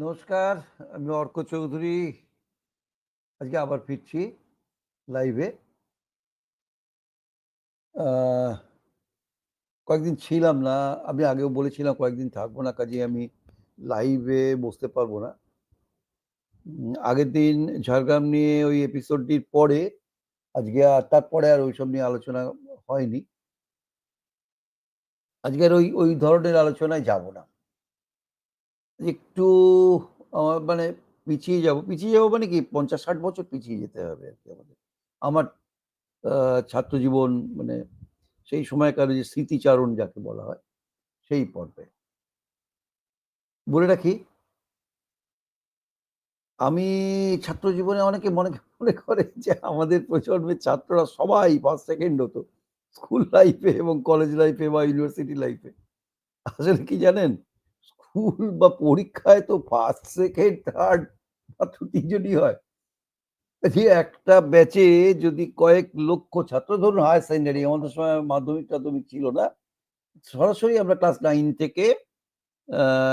নমস্কার, আমি অর্ক চৌধুরী। আজকে আবার ফিরছি লাইভে। কয়েকদিন ছিলাম না। আমি আগেও বলেছিলাম কয়েকদিন থাকব না, কাজে আমি লাইভে বসতে পারব না। আগের দিন ঝাড়গ্রাম নিয়ে ওই এপিসোডটির পরে, আজকে আর তারপরে আর ওইসব নিয়ে আলোচনা হয়নি। আজকের ওই, ওই ধরনের আলোচনায় যাব না। একটু মানে পিছিয়ে যাব। পিছিয়ে যাব মানে কি ৫০-৬০ বছর পিছিয়ে যেতে হবে আর কি আমাদের। আমার আ ছাত্র জীবন মানে সেই সময়কার যে স্মৃতিচারণ যাকে বলা হয়, সেই পর্বে। বলে রাখি আমি ছাত্র জীবনে অনেকে মনে মনে করে যে আমাদের প্রজন্মের ছাত্ররা সবাই ফার্স্ট সেকেন্ড হতো। স্কুল লাইফে এবং কলেজ লাইফে বা ইউনিভার্সিটি লাইফে। আসলে কি জানেন? স্কুল বা পরীক্ষায় তো ফার্স্ট, সেকেন্ড, থার্ড মাত্র ৩ জনই হয়। যে একটা ব্যাচে যদি কয়েক লক্ষ ছাত্র ধরুন হায়ার সেকেন্ডারি আমাদের সময় মাধ্যমিক-টাধ্যমিক ছিল না। সরাসরি আমরা ক্লাস নাইন থেকে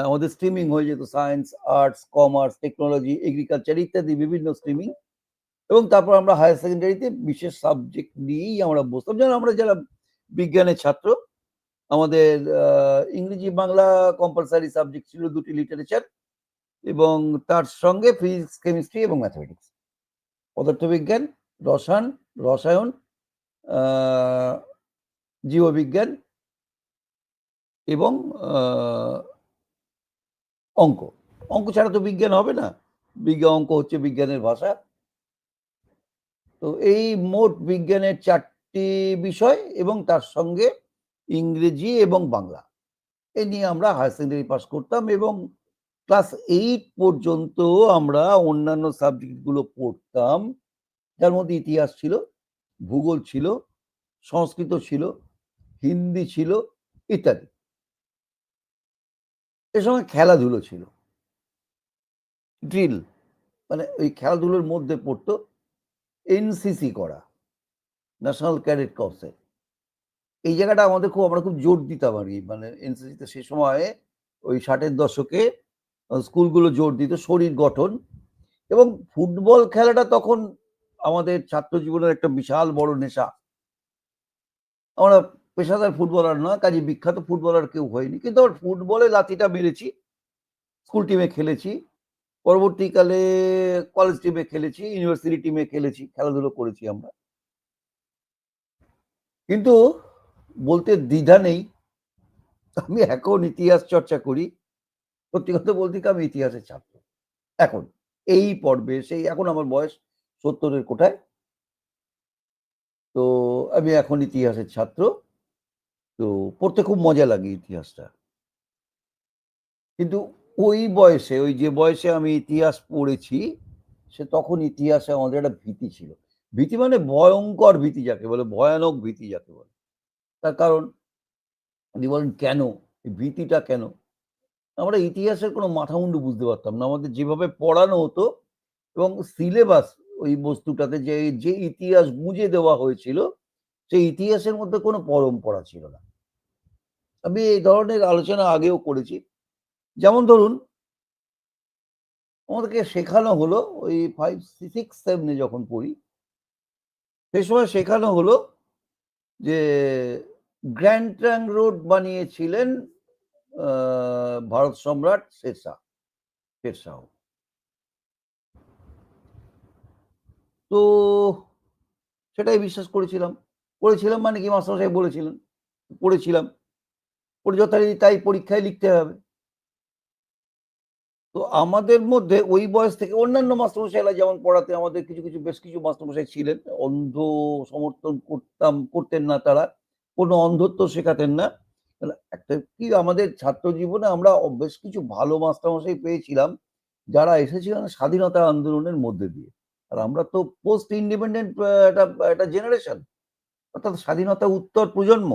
আমাদের স্ট্রিমিং হয়ে যেত science, arts, commerce, technology, agriculture ইত্যাদি বিভিন্ন স্ট্রিমিং। এবং তারপর আমরা হায়ার সেকেন্ডারিতে বিশেষ সাবজেক্ট নিয়েই আমরা বসতাম। যেন আমরা যারা বিজ্ঞানের ছাত্র, আমাদের ইংরেজি, বাংলা কম্পালসারি সাবজেক্ট ছিল দুটি লিটারেচার এবং তার সঙ্গে ফিজিক্স, কেমিস্ট্রি এবং ম্যাথমেটিক্স। পদার্থবিজ্ঞান, রসায়ন, রসায়ন, জীববিজ্ঞান এবং অঙ্ক। অঙ্ক ছাড়া তো বিজ্ঞান হবে না। বিজ্ঞান অঙ্ক হচ্ছে বিজ্ঞানের ভাষা। তো এই মোট বিজ্ঞানের চারটি বিষয় এবং তার সঙ্গে ইংরেজি এবং বাংলা। এ নিয়ে আমরা হায়ার সেকেন্ডারি পাস করতাম এবং ক্লাস এইট পর্যন্ত আমরা অন্যান্য সাবজেক্টগুলো পড়তাম। যার মধ্যে ইতিহাস ছিল, ভূগোল ছিল, সংস্কৃত ছিল, হিন্দি ছিল ইত্যাদি। এ সময় খেলাধুলো ছিল। ড্রিল মানে ওই খেলাধুলোর মধ্যে পড়তো এনসিসি করা। National cadet corps. এই জায়গাটা আমাদের খুব আমরা খুব জোর দিতাম আরকি। মানে এনসিসিতে সে সময়ে ওই ষাটের দশকে স্কুলগুলো জোর দিত শরীর গঠন এবং ফুটবল খেলাটা তখন আমাদের ছাত্র জীবনের একটা বিশাল বড় নেশা। আমরা পেশাদার ফুটবলার না, কাজেই বিখ্যাত ফুটবলার কেউ হয়নি কিন্তু আমরা ফুটবলে লাথিটা মেরেছি। স্কুল টিমে খেলেছি। পরবর্তীকালে কলেজ টিমে খেলেছি, ইউনিভার্সিটি টিমে খেলেছি, খেলাধুলো করেছি আমরা। কিন্তু বলতে দ্বিধা নেই। আমি এখন ইতিহাস চর্চা করি। সত্যি কথা বলতে আমি ইতিহাসের ছাত্র। এখন। এই পর্বে সেই এখন আমার বয়স ৭০ এর কোঠায়। তো আমি এখন ইতিহাসের ছাত্র। তো পড়তে খুব মজা লাগে ইতিহাসটা। কিন্তু ওই বয়সে, ওই যে বয়সে আমি ইতিহাস পড়েছি, সে তখন ইতিহাসে আমাদের একটা ভীতি ছিল। ভীতি মানে ভয়ঙ্কর ভীতি যাকে বলে, ভয়ানক ভীতি যাকে বলে। তার কারণ আপনি বলেন কেন? এই ভীতিটা কেন? আমরা ইতিহাসের কোনো মাথামুন্ডু বুঝতে পারতাম না। আমাদের যেভাবে পড়ানো হতো এবং সিলেবাস ওই বস্তুটাতে যে, যে ইতিহাস বুঝে দেওয়া হয়েছিল, সেই ইতিহাসের মধ্যে কোনো পরম্পরা ছিল না। আমি এই ধরনের আলোচনা আগেও করেছি। যেমন ধরুন আমাদেরকে শেখানো হলো ওই 5, 6, 7 এ যখন পড়ি সেই সময় শেখানো হলো যে গ্র্যান্ড ট্যাং রোড বানিয়েছিলেন ভারত সম্রাট শেরশাহ শেরশাহ। তো সেটাই বিশ্বাস করেছিলাম। করেছিলাম মানে কি মাস্টার মাস্টারমশাই বলেছিলেন। পড়েছিলাম। পড়ে যথারীতি তাই পরীক্ষায় লিখতে হবে। তো আমাদের মধ্যে ওই বয়স থেকে অন্যান্য মাস্টারমশাইরা যেমন পড়াতে আমাদের কিছু, কিছু বেশ কিছু মাস্টারমশাই ছিলেন। অন্ধ সমর্থন করতাম করতেন না তারা। কোনো অন্ধত্ব শেখাতেন না। একটা কি আমাদের ছাত্র জীবনে আমরা বেশ কিছু ভালো মাস্টারমশাই পেয়েছিলাম, যারা এসেছিলেন স্বাধীনতা আন্দোলনের মধ্যে দিয়ে। আর আমরা তো পোস্ট ইন্ডিপেন্ডেন্ট একটা একটা জেনারেশন। অর্থাৎ স্বাধীনতা উত্তর প্রজন্ম।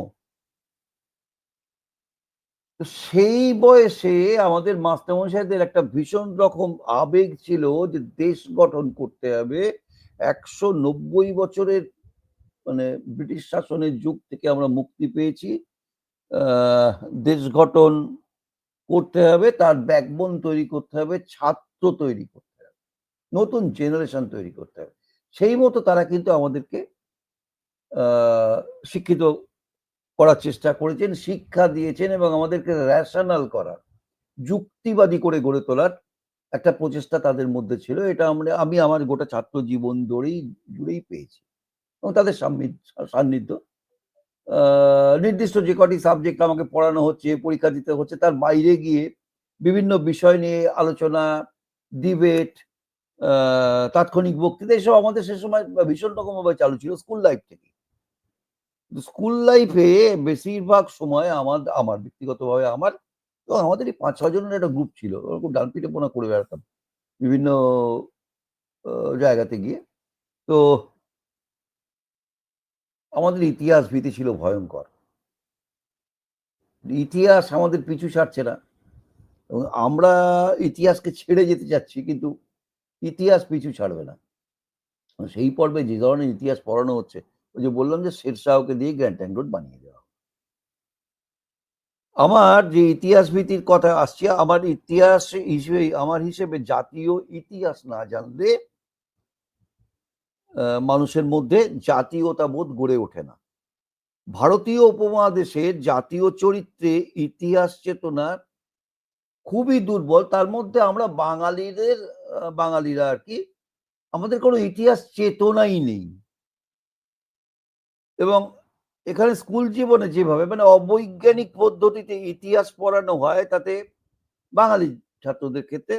তো সেই বয়সে আমাদের মাস্টারমশাইদের একটা ভীষণ রকম আবেগ ছিল যে দেশ গঠন করতে হবে। ১৯০ বছরের মানে ব্রিটিশ শাসনের যুগ থেকে আমরা মুক্তি পেয়েছি। দেশ গঠন করতে হবে, তার ব্যাকবোন তৈরি করতে হবে, ছাত্র তৈরি করতে হবে, নতুন জেনারেশন তৈরি করতে হবে সেই মতো তারা কিন্তু আমাদেরকে শিক্ষিত করার চেষ্টা করেছেন, শিক্ষা দিয়েছেন এবং আমাদেরকে র্যাশনাল করার, যুক্তিবাদী করে গড়ে তোলার একটা প্রচেষ্টা তাদের মধ্যে ছিল। এটা আমরা, আমি আমার গোটা ছাত্র জীবন ধরেই জুড়েই পেয়েছি এবং তাদের সান্নিধ্য। নির্দিষ্ট যে কটি সাবজেক্ট আমাকে পড়ানো হচ্ছে, পরীক্ষা দিতে হচ্ছে, তার বাইরে গিয়ে বিভিন্ন বিষয় নিয়ে আলোচনা ডিবেট তাৎক্ষণিক বক্তৃতা, এসব আমাদের সে সময় ভীষণ রকমভাবে চালু ছিল স্কুল লাইফ থেকে স্কুল লাইফে বেশিরভাগ সময় আমার আমার ব্যক্তিগতভাবে আমার, তো আমাদের এই পাঁচ ছজনের একটা গ্রুপ ছিল। ওরকম ডান পিঠে পোনা করে বেড়াতাম বিভিন্ন জায়গাতে গিয়ে। তো আমাদের ইতিহাস ভীতি ছিল ভয়ঙ্কর। ইতিহাস আমাদের পিছু ছাড়ছে না। এবং আমরা ইতিহাসকে ছেড়ে যেতে চাচ্ছি, কিন্তু ইতিহাস পিছু ছাড়বে না। সেই পর্বে যে ধরনের ইতিহাস পড়ানো হচ্ছে ওই যে বললাম যে শেরশাহকে দিয়ে গ্র্যান্ড ট্যাঙ্ক রোড বানিয়ে দেওয়া আমার যে ইতিহাস ভীতির কথা আসছে, আমার ইতিহাস হিসেবে, আমার হিসেবে জাতীয় ইতিহাস না জানলে মানুষের মধ্যে জাতীয়তা বোধ গড়ে ওঠে না। ভারতীয় উপমহাদেশের জাতীয় চরিত্রে ইতিহাস চেতনা খুবই দুর্বল। তার মধ্যে আমরা বাঙালিদের বাঙালিরা আর কি, আমাদের কোনো ইতিহাস চেতনাই নেই। এবং এখানে স্কুল জীবনে যেভাবে মানে অবৈজ্ঞানিক পদ্ধতিতে ইতিহাস পড়ানো হয়, তাতে বাঙালি ছাত্রদের ক্ষেত্রে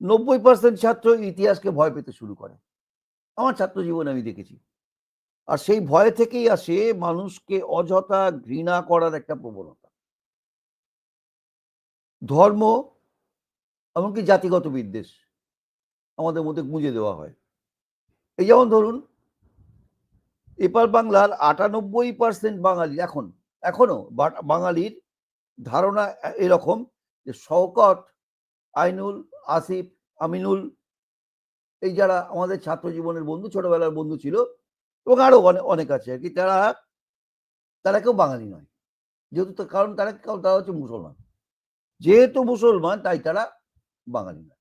নব্বই পার্সেন্ট ছাত্র ইতিহাসকে ভয় পেতে শুরু করে। আমার ছাত্র জীবনে আমি দেখেছি। আর সেই ভয় থেকেই আসে মানুষকে অযথা ঘৃণা করার একটা প্রবণতা। ধর্ম এমনকি জাতিগত বিদ্বেষ আমাদের মধ্যে গুঁজে দেওয়া হয়। এই যেমন ধরুন এপার বাংলার আটানব্বই পার্সেন্ট বাঙালি এখন, এখনও বাঙালির ধারণা এরকম যে শওকত, আইনুল, আসিফ, আমিনুল, এই যারা আমাদের ছাত্র জীবনের বন্ধু, ছোটবেলার বন্ধু ছিল এবং আরও অনেক আছে আর কি, তারা তারা কেউ বাঙালি নয়। যেহেতু কারণ তারা তারা হচ্ছে মুসলমান। যেহেতু মুসলমান, তাই তারা বাঙালি নয়।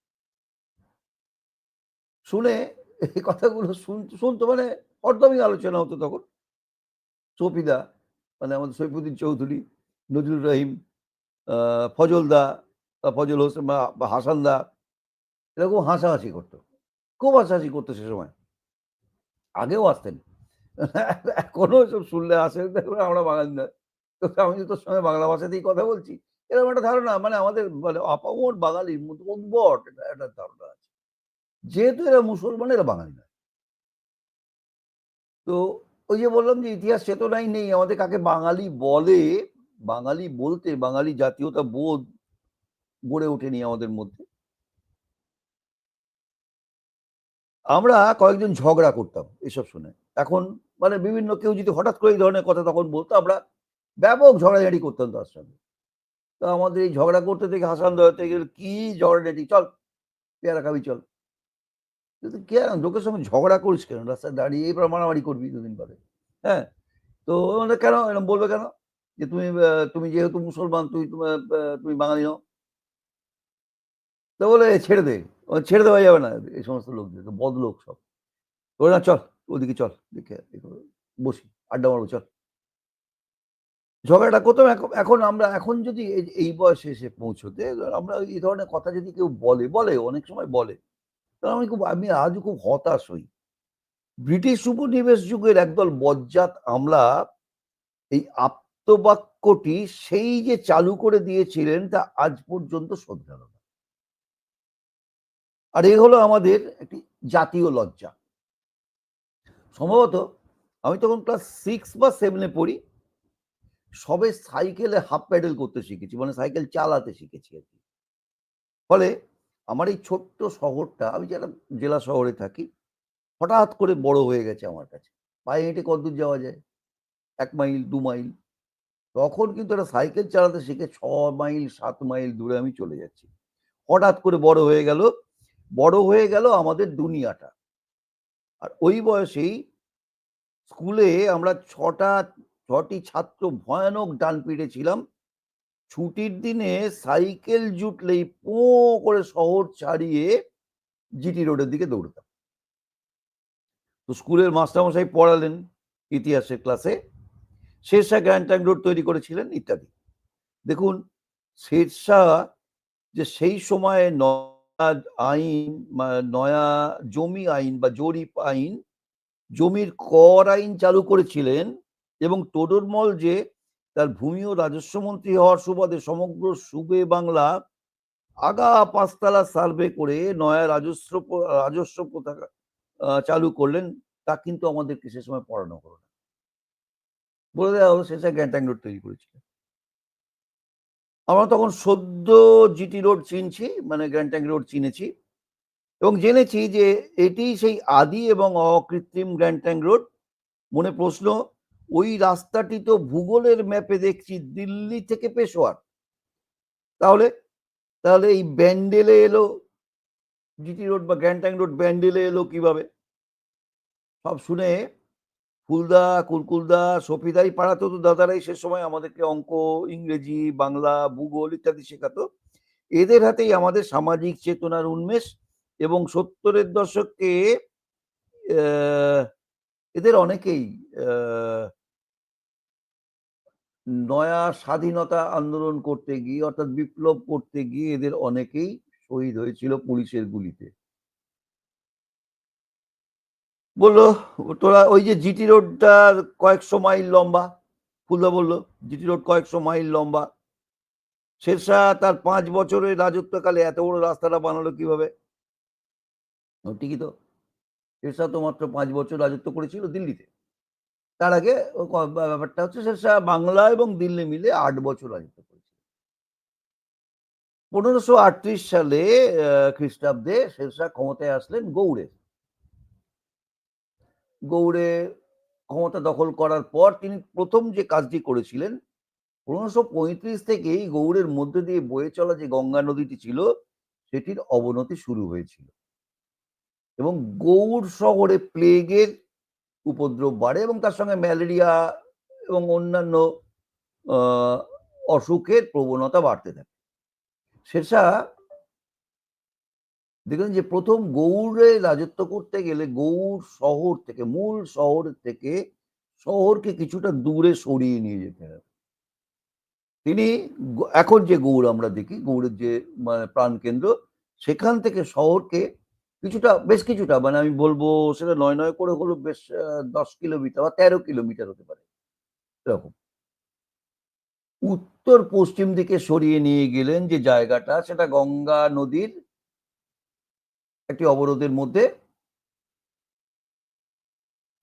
শুনে এই কথাগুলো শুন- শুনতো মানে অর্ধমিক আলোচনা হতো তখন। সফিদা মানে আমাদের সৈফুদ্দিন চৌধুরী, নজরুল রহিম ফজলদা ফজল হোসেন, বা হাসানদা এরকম হাসাহাসি করতো। খুব হাসাহাসি করতো সে সময়। আগেও আসতেন। এখনও সব শুনলে আসে। দেখবে আমরা বাঙালি নয়। তো আমি তোর সঙ্গে বাংলা ভাষাতেই কথা বলছি, এরকম একটা ধারণা। মানে আমাদের মানে আপামর বাঙালির মধ্যে উদ্ভট একটা ধারণা আছে। যেহেতু এরা মুসলমান, এরা বাঙালি নয়। তো ওই যে বললাম যে ইতিহাস চেতনাই নেই, আমাদের কাকে বাঙালি বলে, বাঙালি বলতে, বাঙালি জাতীয়তা বোধ গড়ে ওঠেনি আমাদের মধ্যে। আমরা কয়েকজন ঝগড়া করতাম এসব শুনে। এখন মানে বিভিন্ন কেউ যদি হঠাৎ করে এই ধরনের কথা তখন বলতো, আমরা ব্যাপক ঝগড়াঝাড়ি করতাম তার সঙ্গে। তো আমাদের এই ঝগড়া করতে থেকে হাসান দয়াতে গেলে কি ঝগড়াঝাটি চল, পেয়ারা খাবি, চল। কিন্তু কে লোকের সঙ্গে ঝগড়া করিস কেন? রাস্তায় দাঁড়িয়ে এই মারামারি করবি দুদিন পরে হ্যাঁ? তো মানে কেন এরকম বলবে কেন? যে তুমি তুমি যেহেতু মুসলমান, তুমি তুমি বাঙালি নও। তো বলে ছেড়ে দে ছেড়ে দেওয়া যাবে না এই সমস্ত লোকদের, তো বদলোক সব। তো না, চল, ওদিকে চল, দেখে বসি, আড্ডা মারবো, চল। ঝগড়াটা করতাম, এখন- আমরা, এখন যদি এই বয়সে এসে পৌঁছতে, আমরা এই ধরনের কথা যদি কেউ বলে বলে, অনেক সময় বলে। তাহলে আমি খুব, আমি আজও খুব হতাশ হই। ব্রিটিশ উপনিবেশ যুগের একদল বজ্জাত আমলা এই আপ্তবাক্যটি সেই যে চালু করে দিয়েছিলেন তা আজ পর্যন্ত শোধরালো না। আর এই হলো আমাদের একটি জাতীয় লজ্জা। সম্ভবত আমি তখন ক্লাস সিক্স বা সেভেনে পড়ি। সবে সাইকেলে হাফ প্যাডেল করতে শিখেছি মানে সাইকেল চালাতে শিখেছি আর কি। ফলে আমার এই ছোট্ট শহরটা, আমি যারা জেলা শহরে থাকি, হঠাৎ করে বড় হয়ে গেছে আমার কাছে। পায়ে হেঁটে কতদূর যাওয়া যায়? এক মাইল, দু মাইল। তখন কিন্তু একটা সাইকেল চালাতে শিখে ছ মাইল, সাত মাইল দূরে আমি চলে যাচ্ছি। হঠাৎ করে বড় হয়ে গেল, বড় হয়ে গেল আমাদের দুনিয়াটা। আর ওই বয়সেই স্কুলে আমরা ছটা, ছটি ছাত্র ভয়ানক ডান পিটে ছিলাম। ছুটির দিনে সাইকেল জুটলেই পো করে শহর ছাড়িয়ে জিটি রোডের দিকে দৌড়তাম। তো স্কুলের মাস্টারমশাই পড়ালেন ইতিহাসের ক্লাসে শেরশাহ ট্যাঙ্ক রোড তৈরি করেছিলেন ইত্যাদি। দেখুন, শেরশাহ যে সেই সময়ে নয়া আইন নয়া জমি আইন বা জরিপ আইন, জমির কর আইন চালু করেছিলেন এবং টোডরমল যে তার ভূমি ও রাজস্ব মন্ত্রী হওয়ার সুবাদে সমগ্র সুবে বাংলা আগা পাঁচতলা সার্ভে করে নয়া রাজস্ব রাজস্ব আহ, চালু করলেন তা কিন্তু আমাদেরকে সে সময় পড়ানো হলো না। বলে দেওয়া হলো শেষে গ্যান্টাং রোড তৈরি করেছিলেন আমরা তখন সদ্য জিটি রোড চিনছি মানে গ্র্যান্টাং রোড চিনেছি এবং জেনেছি যে এটি সেই আদি এবং অকৃত্রিম গ্র্যান্টাং রোড। মনে প্রশ্ন ওই রাস্তাটি তো ভূগোলের ম্যাপে দেখছি, দিল্লি থেকে পেশোয়ার। তাহলে তাহলে এই ব্যান্ডেলে এলো, জিটি রোড বা গ্র্যান্টাং রোড ব্যান্ডেলে এলো কীভাবে? সব শুনে ফুলদা, কুলকুলদা, সফিদাই পাড়াতো তো দাদারাই সে সময় আমাদেরকে অঙ্ক, ইংরেজি, বাংলা, ভূগোল ইত্যাদি শেখাতো। এদের হাতেই আমাদের সামাজিক চেতনার উন্মেষ এবং সত্তরের দশকে এদের অনেকেই নয়া স্বাধীনতা আন্দোলন করতে গিয়ে, অর্থাৎ বিপ্লব করতে গিয়ে এদের অনেকেই শহীদ হয়েছিল পুলিশের গুলিতে। বলল, তোরা ওই যে জিটি রোডটা কয়েকশো মাইল লম্বা। ফুলদা বলল, জিটি রোড কয়েকশো মাইল লম্বা। শেরশাহ তার পাঁচ বছরের রাজত্বকালে এত বড় রাস্তাটা বানালো কীভাবে? ঠিকই তো। শেরশাহ তো মাত্র পাঁচ বছর রাজত্ব করেছিল দিল্লিতে। তার আগে ব্যাপারটা হচ্ছে শেরশাহ বাংলা এবং দিল্লি মিলে আট বছর রাজত্ব করেছিল। পনেরোশো আটত্রিশ সালে খ্রিস্টাব্দে শেরশাহ ক্ষমতায় আসলেন গৌড়ে। গৌড়ে ক্ষমতা দখল করার পর তিনি প্রথম যে কাজটি করেছিলেন, পনেরোশো পঁয়ত্রিশ থেকেই গৌড়ের মধ্যে দিয়ে বয়ে চলা যে গঙ্গা নদীটি ছিল, সেটির অবনতি শুরু হয়েছিল। এবং গৌড় শহরে প্লেগের উপদ্রব বাড়ে এবং তার সঙ্গে ম্যালেরিয়া এবং অন্যান্য অসুখের প্রবণতা বাড়তে থাকে। শেরশাহ দেখলেন যে, প্রথম গৌড়ে রাজত্ব করতে গেলে গৌড় শহর থেকে, মূল শহর থেকে শহরকে কিছুটা দূরে সরিয়ে নিয়ে যেতে হবে। তিনি এখন যে গৌড় আমরা দেখি, গৌড়ের যে মানে প্রাণকেন্দ্র, সেখান থেকে শহরকে কিছুটা, বেশ কিছুটা মানে আমি বলব সেটা নয় নয় করে হলো বেশ দশ কিলোমিটার বা তেরো কিলোমিটার হতে পারে, এরকম। উত্তর পশ্চিম দিকে সরিয়ে নিয়ে গেলেন যে জায়গাটা, সেটা গঙ্গা নদীর একটি অবরোধের মধ্যে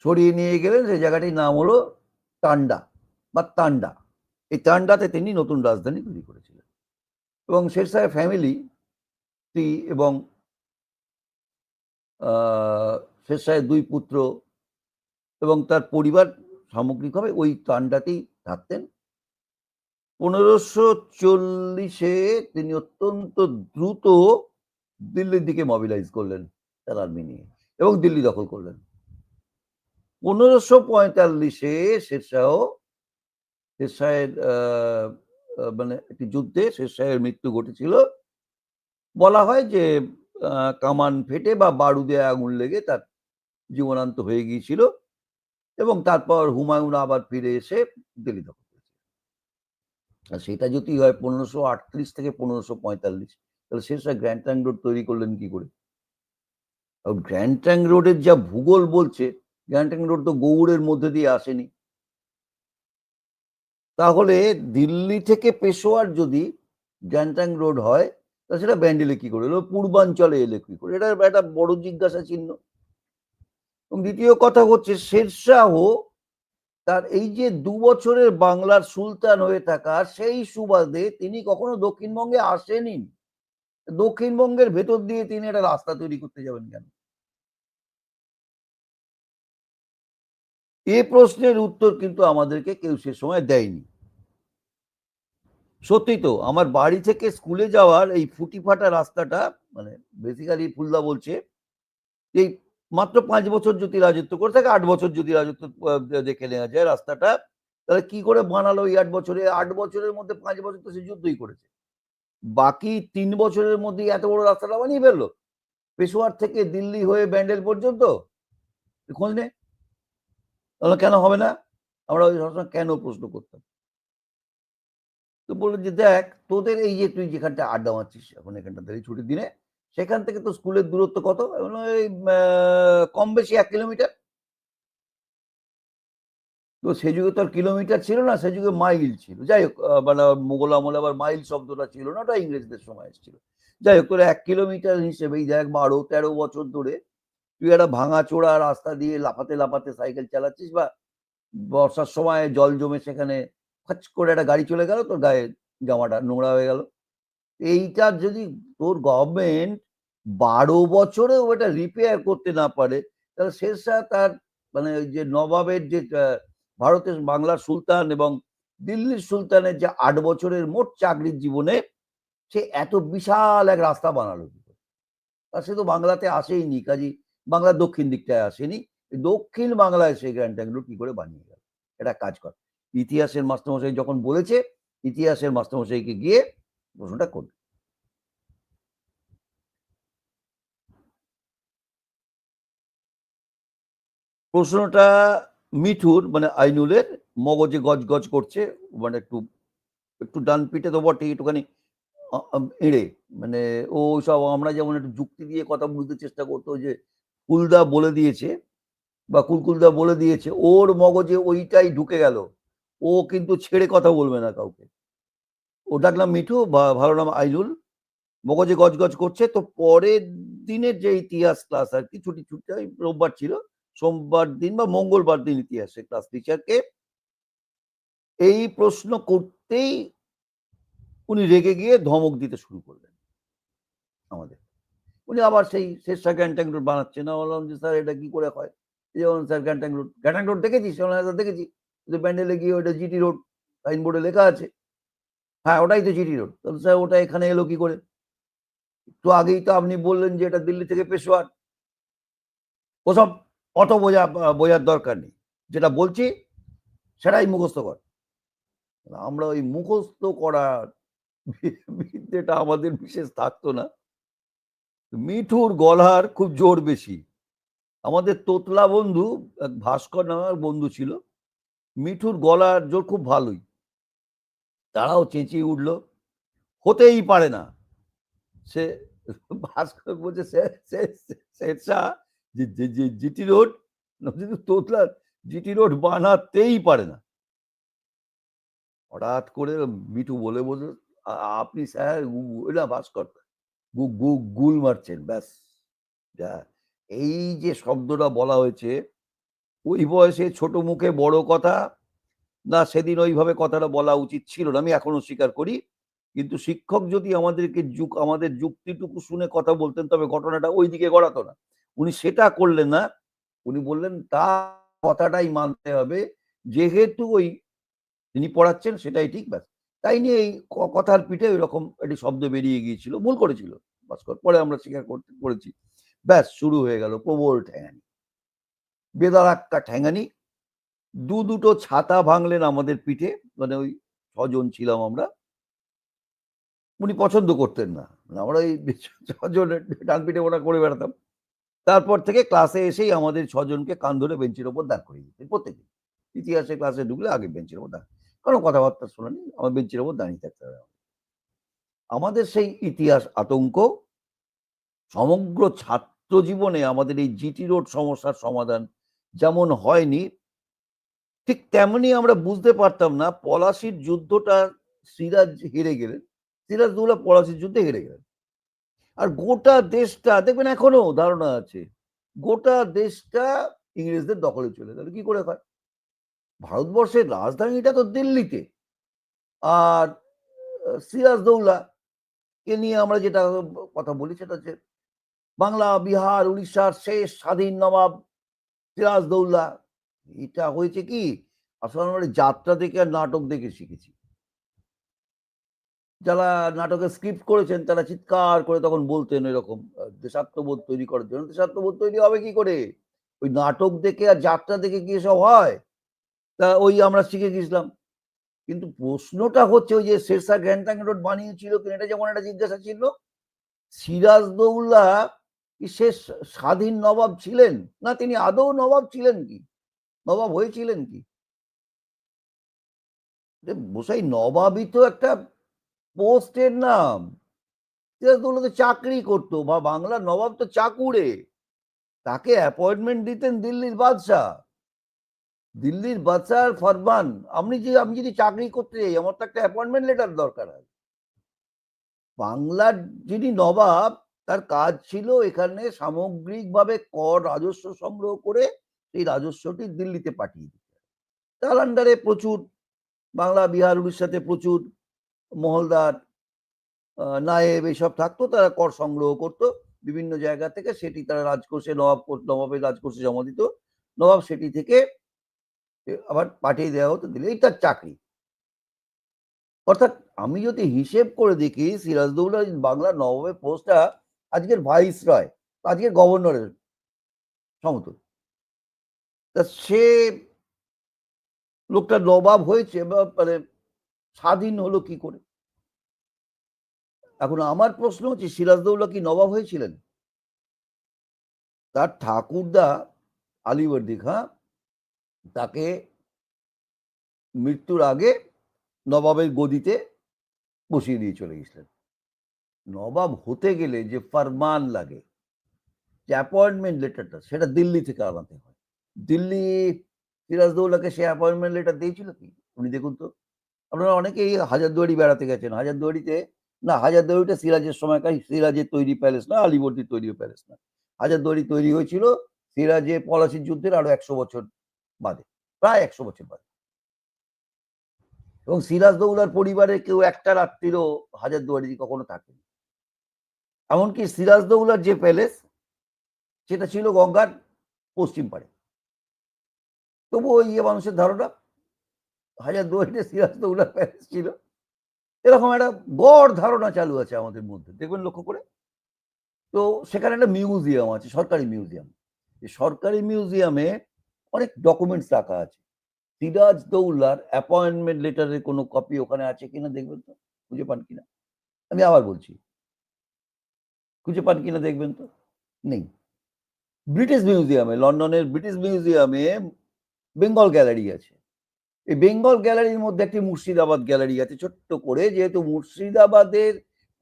সরিয়ে নিয়ে গেলেন, সেই জায়গাটির নাম হলো টান্ডা বা তান্ডা। এই তান্ডাতে তিনি নতুন রাজধানী তৈরি করেছিলেন। এবং শেরশাহের ফ্যামিলি এবং শেরশাহের দুই পুত্র এবং তার পরিবার সামগ্রিকভাবে ওই তান্ডাতেই থাকতেন পনেরোশো চল্লিশে তিনি অত্যন্ত দ্রুত দিল্লির দিকে মবিলাইজ করলেন তার আর্মি নিয়ে এবং দিল্লি দখল করলেন। পনেরোশো পঁয়তাল্লিশে শেরশাহ শেরশাহের মানে একটি যুদ্ধে শেরশাহের মৃত্যু ঘটেছিল। বলা হয় যে কামান ফেটে বা বারুদে আগুন লেগে তার জীবনান্ত হয়ে গিয়েছিল এবং তারপর হুমায়ুন আবার ফিরে এসে দিল্লি দখল করেছিল সেটা যদি হয় পনেরোশো আটত্রিশ থেকে পনেরোশো পঁয়তাল্লিশ, তাহলে শেরশাহ গ্র্যান্ড ট্যাঙ্ক রোড তৈরি করলেন কি করে? গ্র্যান্ড ট্যাঙ্ক রোডের যা ভূগোল বলছে, গ্র্যান্ড ট্যাঙ্ক রোড তো গৌড়ের মধ্যে দিয়ে আসেনি। তাহলে দিল্লি থেকে পেশোয়ার যদি ট্যাঙ্ক রোড হয় তাহলে সেটা ব্যান্ডেলে কি করে? এলো পূর্বাঞ্চলে এলে কি করে? এটা একটা বড় জিজ্ঞাসা চিহ্ন। এবং দ্বিতীয় কথা হচ্ছে, শেরশাহ তার এই যে দু বছরের বাংলার সুলতান হয়ে থাকা, সেই সুবাদে তিনি কখনো দক্ষিণবঙ্গে আসেনি দক্ষিণবঙ্গের ভেতর দিয়ে তিনি একটা রাস্তা তৈরি করতে যাবেন কেন? এ প্রশ্নের উত্তর কিন্তু আমাদেরকে কেউ সে সময় দেয়নি। সত্যি তো, আমার বাড়ি থেকে স্কুলে যাওয়ার এই ফুটি ফাটা রাস্তাটা মানে বেসিক্যালি ফুলদা বলছে, এই মাত্র পাঁচ বছর যদি রাজত্ব করে থাকে আট বছর যদি রাজত্ব দেখে নেওয়া যায় রাস্তাটা, তাহলে কি করে বানালো এই আট বছরে? আট বছরের মধ্যে পাঁচ বছর তো সে যুদ্ধই করেছে। বাকি তিন বছরের মধ্যে এত বড় রাস্তাটা বানিয়ে ফেলল? পেশোয়ার থেকে দিল্লি হয়ে ব্যান্ডেল পর্যন্ত? খোঁজ নে। কেন হবে না? আমরা ওই সবসময় কেন প্রশ্ন করতাম? তো বলল যে, দেখ, তোদের এই যে তুই যেখানটা আড্ডা মারছিস এখন এখানটাতে এই ছুটির দিনে, সেখান থেকে তো স্কুলের দূরত্ব কত? কম বেশি এক কিলোমিটার। তো সে যুগে তো আর কিলোমিটার ছিল না, সে যুগে মাইল ছিল। যাই হোক মানে মোগল আমলে আবার মাইল শব্দটা ছিল না, ওটা ইংরেজদের সময় এসেছিল। যাই হোক, তোর এক কিলোমিটার হিসেবেই দেখ, বারো, তেরো বছর ধরে তুই একটা ভাঙা চোড়া রাস্তা দিয়ে লাফাতে লাফাতে সাইকেল চালাচ্ছিস বা বর্ষার সময় জল জমে সেখানে খচ করে একটা গাড়ি চলে গেল, তোর গায়ে জামাটা নোংরা হয়ে গেল। এইটা যদি তোর গভর্নমেন্ট বারো বছরেও এটা রিপেয়ার করতে না পারে, তাহলে শেরশাহ তার মানে ওই যে নবাবের যে ভারতের বাংলার সুলতান এবং দিল্লির সুলতানের যে আট বছরের মোট চাকরির জীবনে সে এত বিশাল এক রাস্তা বানালো? আর সে তো বাংলাতে আসেইনি, কাজী বাংলার দক্ষিণ দিকটায় আসেনি, দক্ষিণ বাংলায় সে গ্র্যান্ড ট্যাঙ্গুলো কি করে বানিয়ে গেল? এটা কাজ কর। ইতিহাসের মাস্টারমশাই যখন বলেছে, ইতিহাসের মাস্টারমশাইকে গিয়ে প্রশ্নটা করবে। প্রশ্নটা মিঠুর মানে আইনুলের, মগজে গজ গজ করছে মানে একটু একটু ডান পিঠে তো বটে একটুখানি এড়ে মানে ও সব আমরা যেমন একটু যুক্তি দিয়ে কথা বুঝতে চেষ্টা করতো যে, কুলদা বলে দিয়েছে, বা কুলকুলদা বলে দিয়েছে, ওর মগজে ওইটাই ঢুকে গেল। ও কিন্তু ছেড়ে কথা বলবে না কাউকে। ও ডাকলাম মিঠু বা ভালো নাম আইনুল মগজে গজগজ করছে। তো পরের দিনের যে ইতিহাস ক্লাস আর কি ছুটি ছুটি রোববার ছিল। সোমবার দিন বা মঙ্গলবার দিন ইতিহাসে ক্লাস টিচারকে এই প্রশ্ন করতেই উনি রেগে গিয়ে ধমক দিতে শুরু করলেন আমাদের। উনি আবার সেই শেরশাহ গ্যান্টাং রোড বানাচ্ছে না। বললাম যে স্যার এটা কি করে হয়? যেমন sir Gangtok road Gangtok road দেখেছিস? বললাম, "হ্যাঁ, স্যার দেখেছি। যে প্যান্ডেলে গিয়ে ওটা জিটি রোড সাইনবোর্ডে লেখা আছে। হ্যাঁ ওটাই তো জিটি রোড তাহলে স্যার, ওটা এখানে এলো কি করে? তো আগেই তো আপনি বললেন যে এটা দিল্লি থেকে পেশোয়ার। ওসব অত বোঝা, বোঝার দরকার নেই। যেটা বলছি, সেটাই মুখস্থ কর। আমরা ওই মুখস্থ করার বিদ্যেটা আমাদের বিশেষ থাকতো না। মিঠুর গলার খুব জোর বেশি। আমাদের তোতলা বন্ধু, এক ভাস্কর নামের বন্ধু ছিল মিঠুর গলার জোর খুব ভালোই। তারাও চেঁচিয়ে উঠল, হতেই পারে না। সে ভাস্কর বলছে, "সে- সে- সে- শেরশাহ যে যে যে জিটি রোড তোতলার জিটি রোড বানাতেই পারে না। হঠাৎ করে মিঠু বলে বলছে "আ- আপনি স্যার না ভাস্কর গুল মারছেন, ব্যাস। এই যে শব্দটা বলা হয়েছে ওই বয়সে ছোট মুখে বড় কথা, না সেদিন ওইভাবে কথাটা বলা উচিত ছিল না, আমি এখনও স্বীকার করি। কিন্তু শিক্ষক যদি আমাদেরকে যুগ আমাদের যুক্তিটুকু শুনে কথা বলতেন, তবে ঘটনাটা ওই দিকে গড়াতো না। উনি সেটা করলেন না। উনি বললেন, তা কথাটাই মানতে হবে, যেহেতু ওই তিনি পড়াচ্ছেন, সেটাই ঠিক, ব্যাস। তাই নিয়ে এই কথার পিঠে ওই রকম একটি শব্দ বেরিয়ে গিয়েছিল, ভুল করেছিল, ভাস্কর। পরে আমরা স্বীকার করতে, করেছি। ব্যাস, শুরু হয়ে গেল প্রবল ঠ্যাঙানি বেদারাক্কা ঠ্যাঙানি দু দুটো ছাতা ভাঙলেন আমাদের পিঠে মানে ওই ছজন ছিলাম আমরা। উনি পছন্দ করতেন না। মানে আমরা ওই ছজন ডান পিঠে ওটা করে বেড়াতাম। তারপর থেকে ক্লাসে এসেই আমাদের ছজনকে কান ধরে বেঞ্চের ওপর দাঁড় করিয়ে দিতেন প্রত্যেকে ইতিহাসে ক্লাসে ঢুকলে আগে বেঞ্চের ওপর দাঁড় কোনো কথাবার্তা শোনেনি আমার বেঞ্চের ওপর দাঁড়িয়ে থাকতে হবে। আমাদের সেই ইতিহাস আতঙ্ক, সমগ্র ছাত্র জীবনে আমাদের এই জিটি রোড সমস্যার সমাধান যেমন হয়নি, ঠিক তেমনি আমরা বুঝতে পারতাম না পলাশির যুদ্ধটা সিরাজ হেরে গেলেন সিরাজদৌল্লা পলাশির যুদ্ধে হেরে গেলেন। আর গোটা দেশটা, দেখবেন এখনও ধারণা আছে, গোটা দেশটা ইংরেজদের দখলে চলে গেল। কি করে হয়? ভারতবর্ষের রাজধানীটা তো দিল্লিতে। আর সিরাজদৌল্লা কে নিয়ে আমরা যেটা কথা বলি সেটা হচ্ছে বাংলা, বিহার, উড়িষ্যার শেষ স্বাধীন নবাব সিরাজদৌল্লা এটা হয়েছে কি? আসলে আমরা যাত্রা দেখে আর নাটক দেখে শিখেছি। যারা নাটকের স্ক্রিপ্ট করেছেন তারা চিৎকার করে তখন বলতেন এরকম আহ, দেশাত্মবোধ তৈরি করার জন্য। দেশাত্মবোধ তৈরি হবে কি করে? ওই নাটক দেখে আর যাত্রা দেখে কি সব হয়? তা ওই আমরা শিখে গেছিলাম। কিন্তু প্রশ্নটা হচ্ছে ওই যে শেরশাহ গ্র্যান্ড রোড বানিয়েছিল কিনা এটা যেমন একটা জিজ্ঞাসা ছিল সিরাজদৌল্লা কি সে স্বাধীন নবাব ছিলেন? না, তিনি আদৌ নবাব ছিলেন কি? নবাব হয়েছিলেন কি? বসাই নবাবই তো একটা পোস্টের নাম। তো চাকরি করতো, বা বাংলার নবাব তো চাকুরে। তাকে অ্যাপয়েন্টমেন্ট দিতেন দিল্লির বাদশাহ। দিল্লির বাদশার ফরমান আমি যে, আমি যদি চাকরি করতে যাই, আমার তো একটা অ্যাপয়েন্টমেন্ট লেটার দরকার আছে। বাংলার যিনি নবাব তার কাজ ছিল এখানে সামগ্রিকভাবে কর রাজস্ব সংগ্রহ করে সেই রাজস্বটি দিল্লিতে পাঠিয়ে দিতে তার আন্ডারে প্রচুর, বাংলা, বিহার, উড়িষ্যাতে প্রচুর, মহলদার নায়েব এসব থাকতো, তারা কর সংগ্রহ করতো। বিভিন্ন জায়গা থেকে সেটি তারা রাজকোষে, নবাব নবাবের রাজকোষে জমা দিত। নবাব সেটি থেকে আবার পাঠিয়ে দেওয়া হতো দিলে এই তার চাকরি। অর্থাৎ আমি যদি হিসেব করে দেখি সিরাজদৌল্লা বাংলা নবাবের পোস্টটা আজকের ভাইস রয় আজকের গভর্নরের সমতুল তা সে লোকটা নবাব হয়েছে, বা মানে স্বাধীন হলো কি করে? এখন আমার প্রশ্ন হচ্ছে সিরাজদৌল্লা কি নবাব হয়েছিলেন? তার ঠাকুরদা আলিবর্দি খাঁ, তাকে মৃত্যুর আগে নবাবের গদিতে বসিয়ে দিয়ে চলে গেছিলেন। নবাব হতে গেলে যে ফরমান লাগে, যে অ্যাপয়েন্টমেন্ট লেটারটা সেটা দিল্লি থেকে আনাতে হয়। দিল্লি সিরাজদৌল্লাকে সে অ্যাপয়েন্টমেন্ট লেটার দিয়েছিল কি? উনি দেখুন তো, আপনারা অনেকেই হাজারদুয়ারি বেড়াতে গেছেন, হাজারদুয়ারিতে, না, হাজারদুয়ারিটা সিরাজের সময়কার, সিরাজের তৈরি প্যালেস না, আলিবর্দির তৈরি প্যালেস না। হাজারদুয়ারি তৈরি হয়েছিল সিরাজে পলাশির যুদ্ধের আরও একশো বছর বাদে, প্রায় একশো বছর বাদে। এবং সিরাজদৌলার পরিবারে কেউ একটা রাত্রিরও হাজারদুয়ারি কখনো থাকেনি। এমনকি সিরাজদৌলার যে প্যালেস, সেটা ছিল গঙ্গার পশ্চিম পাড়ে। তবু ওই ইয়ে মানুষের ধারণা হাজারদুয়ারিতে সিরাজদৌলার প্যালেস ছিল। এরকম একটা গড় ধারণা চালু আছে আমাদের মধ্যে দেখবেন লক্ষ্য করে। তো সেখানে একটা মিউজিয়াম আছে, সরকারি মিউজিয়াম। সরকারি মিউজিয়ামে অনেক ডকুমেন্টস রাখা আছে। সিরাজ দৌলার অ্যাপয়েন্টমেন্ট লেটারের কোনো কপি ওখানে আছে কিনা দেখবেন তো, খুঁজে পান কিনা। আমি আবার বলছি খুঁজে পান কিনা দেখবেন তো? নেই। ব্রিটিশ মিউজিয়ামে, লন্ডনের ব্রিটিশ মিউজিয়ামে বেঙ্গল গ্যালারি আছে। এই বেঙ্গল গ্যালারির মধ্যে একটি মুর্শিদাবাদ গ্যালারি আছে ছোট্ট করে, যেহেতু মুর্শিদাবাদের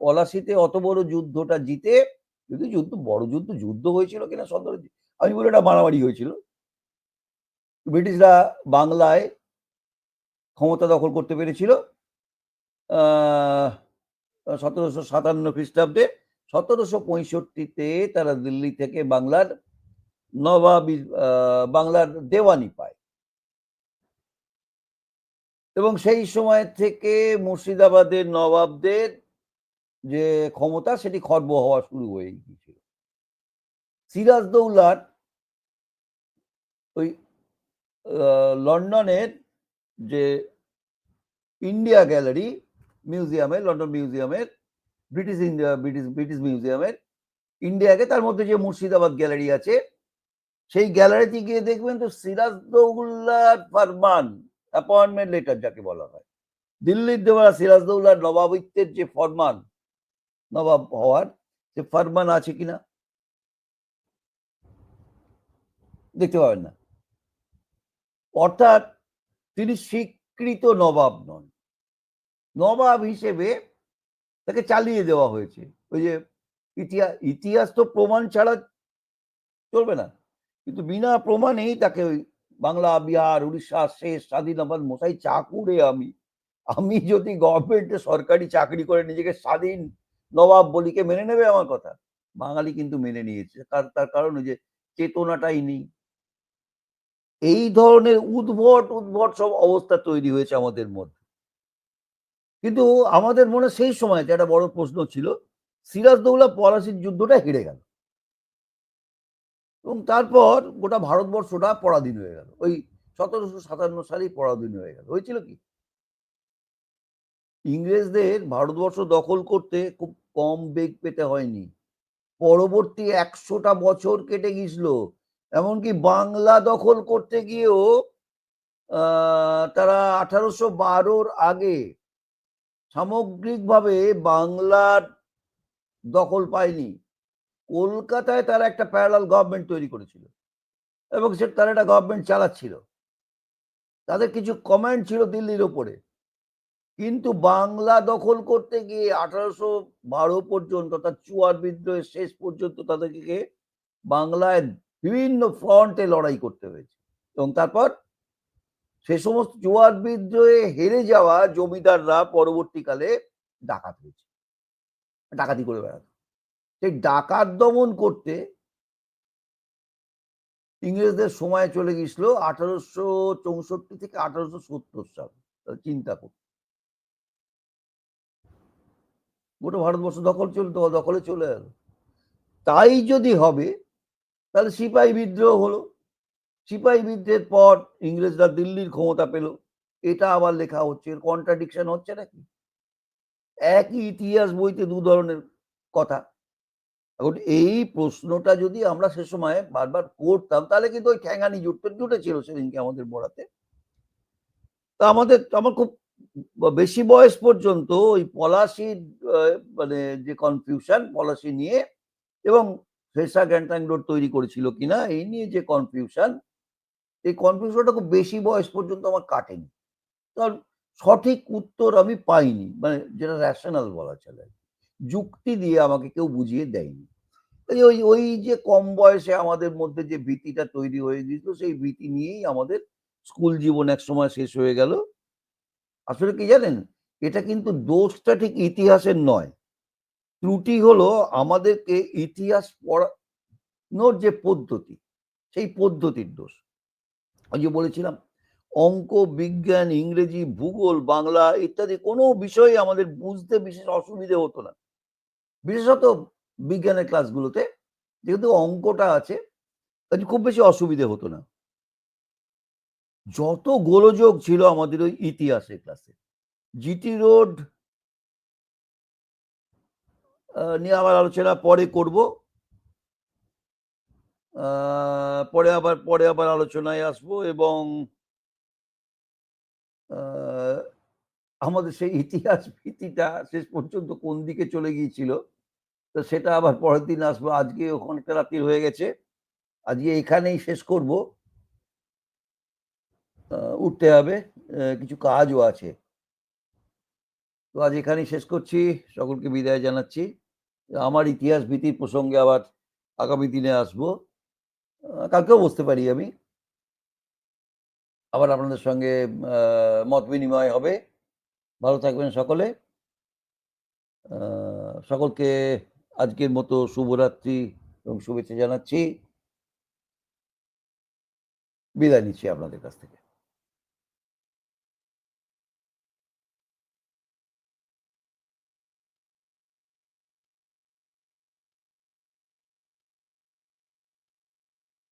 পলাশিতে অত বড় যুদ্ধটা জিতে, যদি যুদ্ধ, বড় যুদ্ধ যুদ্ধ হয়েছিল কিনা সন্দেহ আমি বলি এটা মারামারি হয়েছিল। ব্রিটিশরা বাংলায় ক্ষমতা দখল করতে পেরেছিল সতেরোশো সাতান্ন খ্রিস্টাব্দে। সতেরোশো পঁয়ষট্টিতে তারা দিল্লি থেকে বাংলার নবাবি বাংলার দেওয়ানি পায়। এবং সেই সময় থেকে মুর্শিদাবাদের নবাবদের যে ক্ষমতা, সেটি খর্ব হওয়া শুরু হয়ে গিয়েছিল। সিরাজদৌলার ওই লন্ডনের যে ইন্ডিয়া গ্যালারি মিউজিয়ামে, লন্ডন মিউজিয়ামের ব্রিটিশ ইন্ডিয়া ব্রিটিশ ব্রিটিশ মিউজিয়ামের ইন্ডিয়াকে তার মধ্যে যে মুর্শিদাবাদ গ্যালারি আছে, সেই গ্যালারিতে গিয়ে দেখবেন তো সিরাজদৌল্লার ফরমান অ্যাপয়েন্টমেন্ট লেটার যাকে বলা হয়। দিল্লির দেওয়া সিরাজদৌল্লার নবাবিত্বের যে ফরমান, নবাব হওয়ার সে ফরমান আছে কিনা, দেখতে পাবেন না। অর্থাৎ তিনি স্বীকৃত নবাব নন। নবাব হিসেবে তাকে চালিয়ে দেওয়া হয়েছে। ওই যে ইতিহাস ইতিহাস তো প্রমাণ ছাড়া চলবে না। কিন্তু বিনা প্রমাণেই তাকে ওই বাংলা, বিহার, উড়িষ্যা, শেষ স্বাধীনবাদ মশাই চাকুরে আমি। আমি যদি গভর্নমেন্টে সরকারি চাকরি করে নিজেকে স্বাধীন নবাব বলিকে মেনে নেবে আমার কথা? বাঙালি কিন্তু মেনে নিয়েছে। তার তার কারণ যে চেতনাটাই নেই। এই ধরনের উদ্ভট উদ্ভট সব অবস্থা তৈরি হয়েছে আমাদের মধ্যে। কিন্তু আমাদের মনে সেই সময় একটা বড় প্রশ্ন ছিল সিরাজদৌল্লা পলাশির যুদ্ধটা হেরে গেল। এবং তারপর গোটা ভারতবর্ষটা পরাধীন হয়ে গেল। ওই সতেরোশো সাতান্ন সালেই পরাধীন হয়ে গেল। হয়েছিল কি? ইংরেজদের ভারতবর্ষ দখল করতে খুব কম বেগ পেতে হয়নি। পরবর্তী একশোটা বছর কেটে গিয়েছিল। এমনকি বাংলা দখল করতে গিয়েও তারা আঠারোশো বারোর আগে সামগ্রিকভাবে বাংলার দখল পায়নি। কলকাতায় তারা একটা প্যারালাল গভর্নমেন্ট তৈরি করেছিল। এবং সে তারা একটা গভর্নমেন্ট চালাচ্ছিল। তাদের কিছু কমান্ড ছিল দিল্লির ওপরে কিন্তু বাংলা দখল করতে গিয়ে ১৮১২ পর্যন্ত অর্থাৎ চুয়ার বিদ্রোহের শেষ পর্যন্ত তাদেরকে বাংলায় বিভিন্ন ফ্রন্টে লড়াই করতে হয়েছে। এবং তারপর সে সমস্ত জোয়ার বিদ্রোহে হেরে যাওয়া জমিদাররা পরবর্তীকালে ডাকাত হয়েছে। ডাকাতি করে বেড়াতো। সেই ডাকাত দমন করতে ইংরেজদের সময় চলে গিয়েছিল ১৮৬৪ থেকে ১৮৭০ সাল। তাহলে চিন্তা করুন। গোটা ভারতবর্ষ দখল চল দখলে চলে এলো। তাই যদি হবে, তাহলে সিপাহী বিদ্রোহ হলো। সিপাহী বিদ্রোহের পর ইংরেজরা দিল্লির ক্ষমতা পেল। এটা আবার লেখা হচ্ছে। এর কন্ট্রাডিকশন হচ্ছে নাকি? একই ইতিহাস বইতে দু ধরনের কথা। এখন এই প্রশ্নটা যদি আমরা সে সময় বারবার করতাম, তাহলে কিন্তু ওই ঠ্যাঙানি জুট জুটেছিল সেদিনকে আমাদের বড়াতে। তা আমাদের, আমার খুব বেশি বয়স পর্যন্ত ওই পলাশির আ মানে যে কনফিউশন পলাশি নিয়ে এবং ফ্রেশা গ্যান্টাং রোড তৈরি করেছিল কিনা, এই নিয়ে যে কনফিউশন এই কনফিউশনটা খুব বেশি বয়স পর্যন্ত আমার কাটেনি। কারণ সঠিক উত্তর আমি পাইনি। মানে যেটা র্যাশনাল বলা চলে। যুক্তি দিয়ে আমাকে কেউ বুঝিয়ে দেয়নি। ওই ওই যে কম বয়সে আমাদের মধ্যে যে ভীতিটা তৈরি হয়ে গিয়েছিল সেই ভীতি নিয়েই আমাদের স্কুল জীবন এক সময় শেষ হয়ে গেল। আসলে কি জানেন? এটা কিন্তু দোষটা ঠিক ইতিহাসের নয়। ত্রুটি হলো আমাদেরকে ইতিহাস পড়ানোর যে পদ্ধতি, সেই পদ্ধতির দোষ। ওই যে বলেছিলাম অঙ্ক, বিজ্ঞান, ইংরেজি, ভূগোল, বাংলা ইত্যাদি কোনো বিষয়ে আমাদের বুঝতে বিশেষ অসুবিধে হতো না। বিশেষত বিজ্ঞানের ক্লাসগুলোতে যেহেতু অঙ্কটা আছে খুব বেশি অসুবিধে হতো না। যত গোলযোগ ছিল আমাদের ওই ইতিহাসের ক্লাসে। জিটি রোড নিয়ে আবার আলোচনা পরে করব। পরে আবার পরে আবার আলোচনায় আসব এবং আমাদের সেই ইতিহাস ভীতিটা শেষ পর্যন্ত কোন দিকে চলে গিয়েছিল, তো সেটা আবার পরের দিন আসব। আজকে অনেকটা রাত্তির হয়ে গেছে। আজকে এখানেই শেষ করব। উঠতে হবে। কিছু কাজও আছে। তো আজ এখানেই শেষ করছি। সকলকে বিদায় জানাচ্ছি। আমার ইতিহাস ভীতির প্রসঙ্গে আবার আগামী দিনে আসব। কালকেও বসতে পারি আমি। আবার আপনাদের সঙ্গে মত বিনিময় হবে। ভালো থাকবেন সকলে। সকলকে আজকের মতো শুভরাত্রি এবং শুভেচ্ছা জানাচ্ছি। বিদায় নিচ্ছি আপনাদের কাছ থেকে।